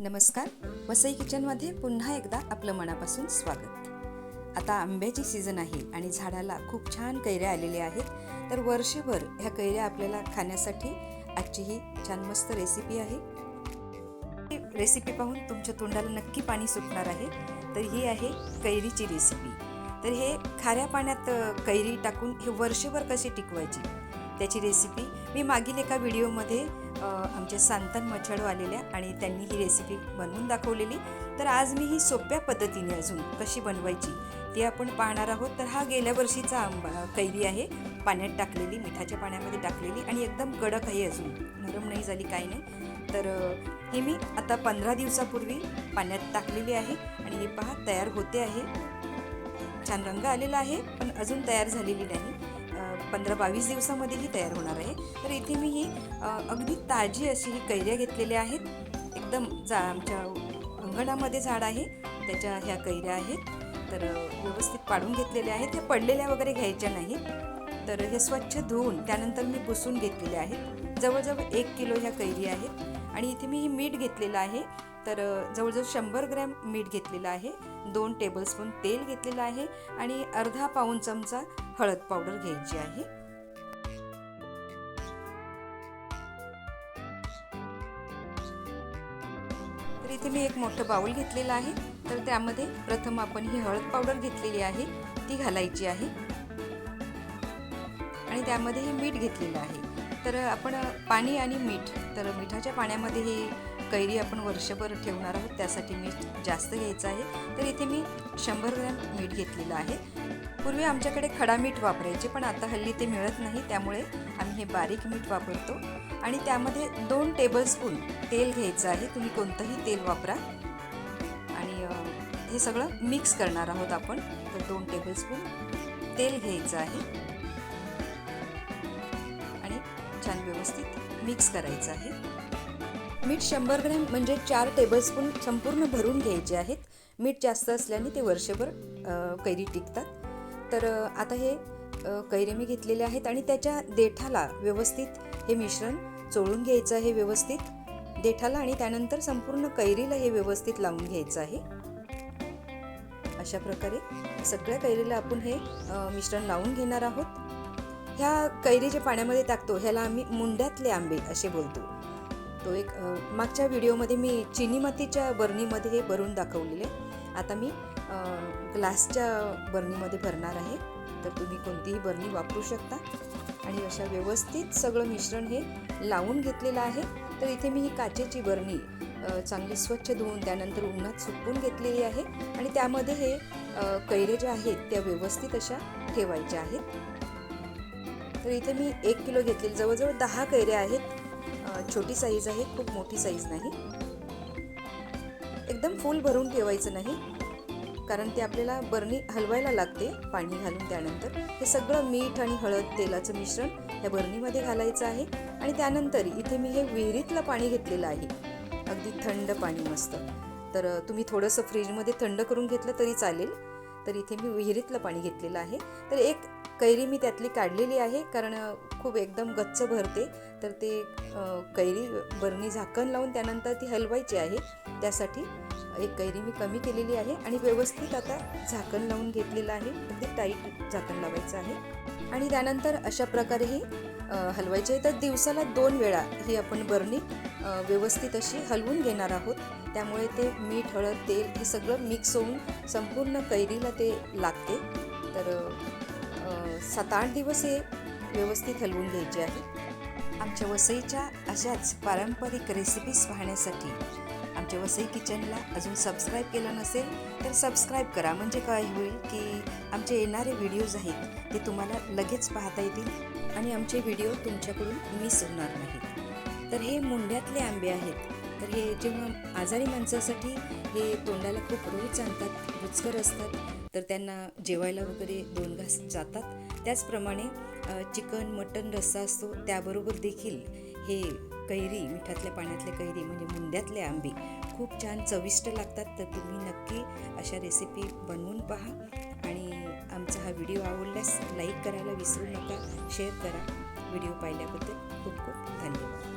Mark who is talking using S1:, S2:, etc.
S1: नमस्कार. वसई किचनमध्ये पुन्हा एकदा आपलं मनापासून स्वागत. आता आंब्याची सीझन आहे आणि झाडाला खूप छान कैऱ्या आलेल्या आहेत. तर वर्षभर ह्या कैऱ्या आपल्याला खाण्यासाठी आजची ही छान मस्त रेसिपी आहे. रेसिपी पाहून तुमच्या तोंडाला नक्की पाणी सुटणार आहे. तर ही आहे कैरीची रेसिपी तर हे खाऱ्या पाण्यात कैरी टाकून हे वर्षभर कशी टिकवायची? त्याची रेसिपी मी मागील एका व्हिडिओमध्ये आमचे सांतन मच्छाडू आलेल्या आणि त्यांनी ही रेसिपी बनवून दाखवलेली. तर आज मी ही सोप्या पद्धतीने अजून कशी बनवायची ती आपण पाहणार आहोत. तर हा गेल्या वर्षीचा आंबा कैरी आहे. पाण्यात टाकलेली मिठाच्या पाण्यामध्ये टाकलेली आणि एकदम कडक आहे अजून. नरम नाही झाली काही नाही. तर अ, ही मी आता पंधरा दिवसापूर्वी पाण्यात टाकलेली आहे आणि हे पहा तयार होते आहे. छान रंग आलेला आहे पण अजून तयार झालेली नाही. पंधरा बावीस दिवसामध्ये ही तयार होणार आहे. तर इथे मी ही अगदी ताजी अशी ही कैऱ्या घेतलेल्या आहेत. एकदम जा आमच्या अंगणामध्ये झाड आहे. त्याच्या ह्या कैऱ्या आहेत. तर व्यवस्थित पाडून घेतलेल्या आहेत. त्या पडलेल्या वगैरे घ्यायच्या नाहीत. तर हे स्वच्छ धुवून त्यानंतर मी पुसून घेतलेले आहेत. जवळजवळ एक किलो ह्या कैरी आहेत. आणि इथे मी ही मीठ घेतलेलं आहे. तर जवळजवळ शंभर ग्रॅम मीठ घेतलेलं आहे दोन टेबलस्पून तेल घेतलेलं आहे आणि अर्धा पाऊण चमचा हळद पावडर घ्यायची आहे. तर इथे मी एक मोठं बाउल घेतलेलं आहे. तर त्यामध्ये प्रथम आपण ही हळद पावडर घेतलेली आहे ती घालायची आहे. आणि त्यामध्ये हे मीठ घेतलेलं आहे. तर आपण पाणी आणि मीठ तर मिठाच्या पाण्यामध्ये हे कैरी आपण वर्षभर ठेवणार आहोत त्यासाठी मीठ जास्त घ्यायचं आहे. तर इथे मी शंभर ग्रॅम मीठ घेतलेलं आहे. पूर्वी आमच्याकडे खडा मीठ वापरायचे पण आता हल्ली ते मिळत नाही त्यामुळे आम्ही हे बारीक मीठ वापरतो. आणि त्यामध्ये दोन टेबलस्पून तेल घ्यायचं आहे. तुम्ही कोणतंही तेल वापरा. आणि हे सगळं मिक्स करणार आहोत आपण. तर दोन टेबलस्पून तेल घ्यायचं आहे. आणि छान व्यवस्थित मिक्स करायचं आहे. मीठ शंभर ग्रॅम म्हणजे चार टेबलस्पून संपूर्ण भरून घ्यायचे आहेत. मीठ जास्त असल्याने ते वर्षभर कैरी टिकतात. तर आता हे कैरे मी घेतलेले आहेत आणि त्याच्या देठाला व्यवस्थित हे मिश्रण चोळून घ्यायचं आहे व्यवस्थित. देठाला आणि त्यानंतर संपूर्ण कैरीला हे व्यवस्थित लावून घ्यायचं आहे. अशा प्रकारे सगळ्या कैरीला आपण हे मिश्रण लावून घेणार आहोत. ह्या कैरी जे पाण्यामध्ये टाकतो ह्याला आम्ही मुंड्यातले आंबे असे बोलतो. तो एक मागच्या व्हिडिओमध्ये मी चिनी मातीच्या बरणीमध्ये हे भरून दाखवलेले. आता मी ग्लासच्या बरणीमध्ये भरणार आहे. तर तुम्ही कोणतीही बरणी वापरू शकता. आणि अशा व्यवस्थित सगळं मिश्रण हे लावून घेतलेलं आहे. तर इथे मी ही काचेची बरणी चांगली स्वच्छ धुवून त्यानंतर उन्हात सुकवून घेतलेली आहे. आणि त्यामध्ये हे कैरे ज्या आहेत त्या व्यवस्थित अशा ठेवायच्या आहेत. तर इथे मी एक किलो घेतलेली जवळजवळ दहा कैऱ्या आहेत. छोटी साईज आहे खूप मोठी साईज नाही. एकदम फुल भरून ठेवायचं नाही. कारण ते आपल्याला बरणी हलवायला लागते पाणी घालून त्यानंतर. हे सगळं मीठ आणि हळद तेलाचं मिश्रण या बरणीमध्ये घालायचं आहे. आणि त्यानंतर इथे मी हे विहिरीतलं पाणी घेतलेलं आहे. अगदी थंड पाणी मस्त. तर तुम्ही थोडंसं फ्रीजमध्ये थंड करून घेतलं तरी चालेल. तर इथे मी विहिरीतलं पाणी घेतलेलं आहे. तर एक कैरी मी त्यातली काढलेली आहे कारण खूप एकदम गच्च भरते. तर ते कैरी बरणी झाकण लावून त्यानंतर ती हलवायची आहे. त्यासाठी एक कैरी मी कमी केलेली आहे आणि व्यवस्थित आता झाकण लावून घेतलेलं आहे. अगदी टाईट झाकण लावायचं आहे. आणि त्यानंतर अशा प्रकारे ही हलवायची. आहे तर दिवसाला दोन वेळा ही आपण बरणी व्यवस्थित अशी हलवून घेणार आहोत. त्यामुळे ते मीठ हळद तेल हे सगळं मिक्स होऊन संपूर्ण कैरीला ते लागते. तर सात आठ दिवस हे व्यवस्थित हलवून घ्यायचे आहे. आमच्या वसईच्या अशाच पारंपरिक रेसिपीज पाहण्यासाठी आमच्या वसई किचनला अजून सबस्क्राईब केलं नसेल तर सबस्क्राईब करा. म्हणजे काय होईल की आमचे येणारे व्हिडिओज आहेत ते तुम्हाला लगेच पाहता येतील आणि आमचे व्हिडिओ तुमच्याकडून मिस होणार नाहीत. तर हे मुंड्यातले आंबे आहेत. तर हे जेव्हा आजारी माणसासाठी हे तोंडाला खूप रोज आणतात रुचकर असतात तर त्यांना जेवायला वगैरे दोन घास जातात. त्याचप्रमाणे चिकन मटन रस्सा असतो त्याबरोबर देखील हे कैरी मिठातल्या पाण्यातले कैरी म्हणजे मुंद्यातले आंबे खूप छान चविष्ट लागतात. तर तुम्ही नक्की अशा रेसिपी बनवून पहा. आणि आमचा हा व्हिडिओ आवडल्यास लाईक करायला विसरू नका शेअर करा. व्हिडिओ पाहिल्याबद्दल खूप खूप धन्यवाद.